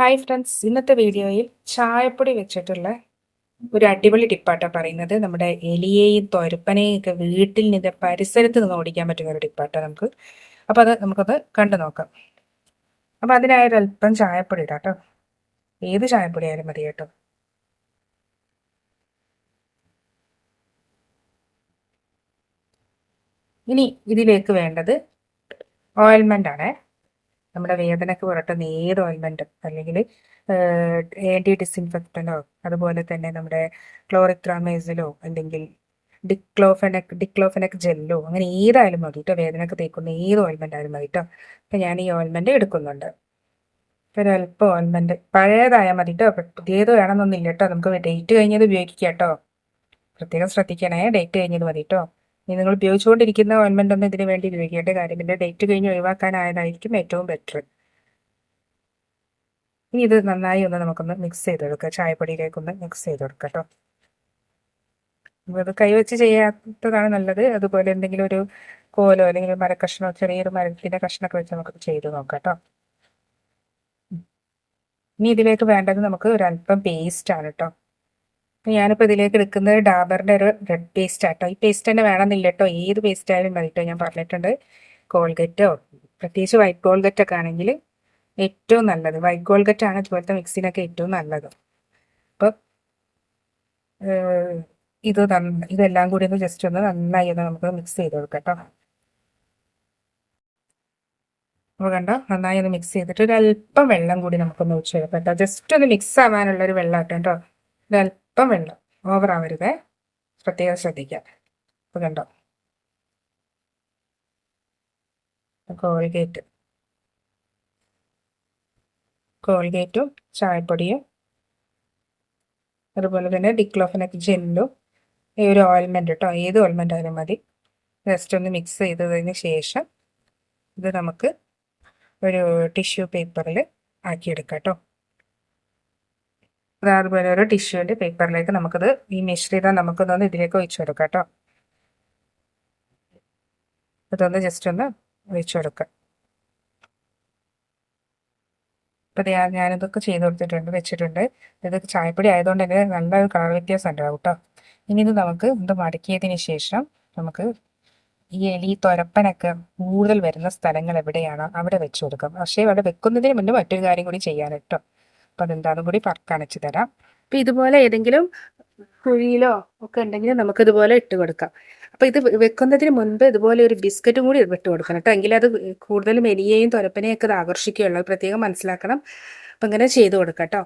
Hi friends ഇന്നത്തെ വീഡിയോയിൽ ചായപ്പൊടി വെച്ചിട്ടുള്ള ഒരു അടിപൊളി ടിപ്പാട്ടോ പറയുന്നത്. നമ്മുടെ എലിയെയും തൊരപ്പനെയും ഒക്കെ വീട്ടിൽ നിന്ന് പരിസരത്ത് നിന്ന് ഓടിക്കാൻ പറ്റുന്ന ഒരു ടിപ്പാട്ടോ നമുക്ക്. അപ്പോൾ അത് നമുക്കത് കണ്ടു നോക്കാം. അപ്പോൾ അതിനായൊരല്പം ചായപ്പൊടി ഇടാം കേട്ടോ ഏത് ചായപ്പൊടി ആയാലും മതി കേട്ടോ. ഇനി ഇതിലേക്ക് വേണ്ടത് ഓയിൽമെന്റ് ആണ്. നമ്മുടെ വേദനയ്ക്ക് പുരട്ടുന്ന ഏത് ഓയിൽമെന്റും അല്ലെങ്കിൽ ആന്റി ഡിസിൻഫെക്റ്റനോ അതുപോലെ തന്നെ നമ്മുടെ ക്ലോറിത്രാമേസിലോ അല്ലെങ്കിൽ ഡിക്ലോഫെനക് ഡിക്ലോഫെനക് ജെല്ലോ അങ്ങനെ ഏതായാലും മതി കേട്ടോ വേദനയ്ക്ക് തേക്കുന്ന ഏത് ഓയിൽമെന്റ് ആയാലും മതി കേട്ടോ അപ്പം ഞാൻ ഈ ഓയിൽമെന്റ് എടുക്കുന്നുണ്ട്. ഒരല്പം ഓയിൽമെന്റ് പഴയതായാൽ മതി കേട്ടോ പുതിയത് വേണമെന്നൊന്നുമില്ല കേട്ടോ നമുക്ക് ഡേറ്റ് കഴിഞ്ഞത് ഉപയോഗിക്കാം കേട്ടോ പ്രത്യേകം ശ്രദ്ധിക്കണേ ഡേറ്റ് കഴിഞ്ഞത് മതി കേട്ടോ ഇനി നിങ്ങൾ ഉപയോഗിച്ചുകൊണ്ടിരിക്കുന്ന ഓയിൻമെന്റ് ഒന്നും ഇതിന് വേണ്ടി ഉപയോഗിക്കേണ്ട കാര്യമില്ല ഡേറ്റ് കഴിഞ്ഞ് ഒഴിവാക്കാനായതായിരിക്കും ഏറ്റവും ബെറ്റർ ഇനി ഇത് നന്നായി ഒന്ന് നമുക്കൊന്ന് മിക്സ് ചെയ്തെടുക്കാം. ചായപ്പൊടിയിലേക്കൊന്ന് മിക്സ് ചെയ്തെടുക്കാം കേട്ടോ. അത് കൈവച്ച് ചെയ്യാത്തതാണ് നല്ലത്. അതുപോലെ എന്തെങ്കിലും ഒരു കോലോ അല്ലെങ്കിൽ മരക്കഷ്ണോ ചെറിയൊരു മരത്തിന്റെ കഷ്ണമൊക്കെ വെച്ച് നമുക്ക് ചെയ്ത് നോക്കാം കേട്ടോ. ഇനി ഇതിലേക്ക് വേണ്ടത് നമുക്ക് ഒരല്പം പേസ്റ്റ് ആണ് കേട്ടോ. ഞാനിപ്പോൾ ഇതിലേക്ക് എടുക്കുന്നത് ഡാബറിന്റെ ഒരു റെഡ് പേസ്റ്റ് ആട്ടോ. ഈ പേസ്റ്റ് തന്നെ വേണമെന്നില്ല കേട്ടോ ഏത് പേസ്റ്റ് ആയാലും മതി കേട്ടോ ഞാൻ പറഞ്ഞിട്ടുണ്ട്. കോൾഗറ്റോ പ്രത്യേകിച്ച് വൈറ്റ് കോൾഗറ്റ് ഒക്കെ ആണെങ്കിൽ ഏറ്റവും നല്ലത്. വൈറ്റ് കോൾഗറ്റ് ആണ് ഇതുപോലത്തെ മിക്സിനൊക്കെ ഏറ്റവും നല്ലത്. അപ്പോൾ ഇത് ഇതെല്ലാം കൂടി ഒന്ന് ജസ്റ്റ് ഒന്ന് നന്നായി ഒന്ന് നമുക്ക് മിക്സ് ചെയ്ത് കൊടുക്കാം കേട്ടോ അപ്പോൾ കണ്ടോ? നന്നായി ഒന്ന് മിക്സ് ചെയ്തിട്ട് ഒരു അല്പം വെള്ളം കൂടി നമുക്കൊന്ന് ഒഴിച്ചു കൊടുക്കാം കേട്ടോ ജസ്റ്റ് ഒന്ന് മിക്സ് ആവാനുള്ള ഒരു വെള്ളം കേട്ടോ ഒരു അല്പം വെള്ളം ഓവർ ആവരുതേ. പ്രത്യേകം ശ്രദ്ധിക്കാം. അപ്പോൾ കണ്ടോ? കോൾഗേറ്റ് കോൾഗേറ്റും ചായപ്പൊടിയും. അതുപോലെ തന്നെ ഡിക്ലോഫനക് ജെല്ലും ഈ ഒരു ഓയിൽമെന്റ് കേട്ടോ ഏത് ഓയിൽമെന്റ് ആയാലും മതി. ജസ്റ്റ് ഒന്ന് മിക്സ് ചെയ്തതിന് ശേഷം ഇത് നമുക്ക് ഒരു ടിഷ്യൂ പേപ്പറിൽ ആക്കിയെടുക്കാം കേട്ടോ അതുപോലെ ഒരു ടിഷ്യൂവിന്റെ പേപ്പറിലേക്ക് നമുക്കത് ഈ മിശ്രിതം നമുക്കൊന്ന് ഇതിലേക്ക് ഒഴിച്ചു കൊടുക്കാം കേട്ടോ. ഇതൊന്ന് ജസ്റ്റ് ഒന്ന് ഒഴിച്ചു കൊടുക്കാം. ഇപ്പം ഞാൻ ഞാനിതൊക്കെ ചെയ്ത് കൊടുത്തിട്ടുണ്ട് വെച്ചിട്ടുണ്ട്. ഇതൊക്കെ ചായപ്പൊടി ആയതുകൊണ്ട് തന്നെ നല്ലൊരു കളർ വ്യത്യാസം ഉണ്ടാവും കേട്ടോ. ഇനി ഇത് നമുക്ക് ഇത് മടക്കിയതിന് ശേഷം നമുക്ക് ഈ എലി തൊരപ്പനൊക്കെ കൂടുതൽ വരുന്ന സ്ഥലങ്ങൾ എവിടെയാണോ? അവിടെ വെച്ച് കൊടുക്കാം. പക്ഷേ അവിടെ വെക്കുന്നതിന് മുന്നേ മറ്റൊരു കാര്യം കൂടി ചെയ്യാൻ കേട്ടോ. അപ്പം അതെന്താണെന്നും കൂടി കാണിച്ചു തരാം. അപ്പം ഇതുപോലെ ഏതെങ്കിലും കുഴിയിലോ ഒക്കെ ഉണ്ടെങ്കിൽ നമുക്ക് ഇതുപോലെ ഇട്ട് കൊടുക്കാം. അപ്പം ഇത് വെക്കുന്നതിന് മുൻപ് ഇതുപോലെ ഒരു ബിസ്ക്കറ്റും കൂടി ഇട്ട് കൊടുക്കണം കേട്ടോ. എങ്കിൽ അത് കൂടുതലും എലിയെയും തുരപ്പനെയൊക്കെ ഇത് ആകർഷിക്കുകയുള്ളൂ. പ്രത്യേകം മനസ്സിലാക്കണം. അപ്പം ഇങ്ങനെ ചെയ്ത് കൊടുക്കാം കേട്ടോ.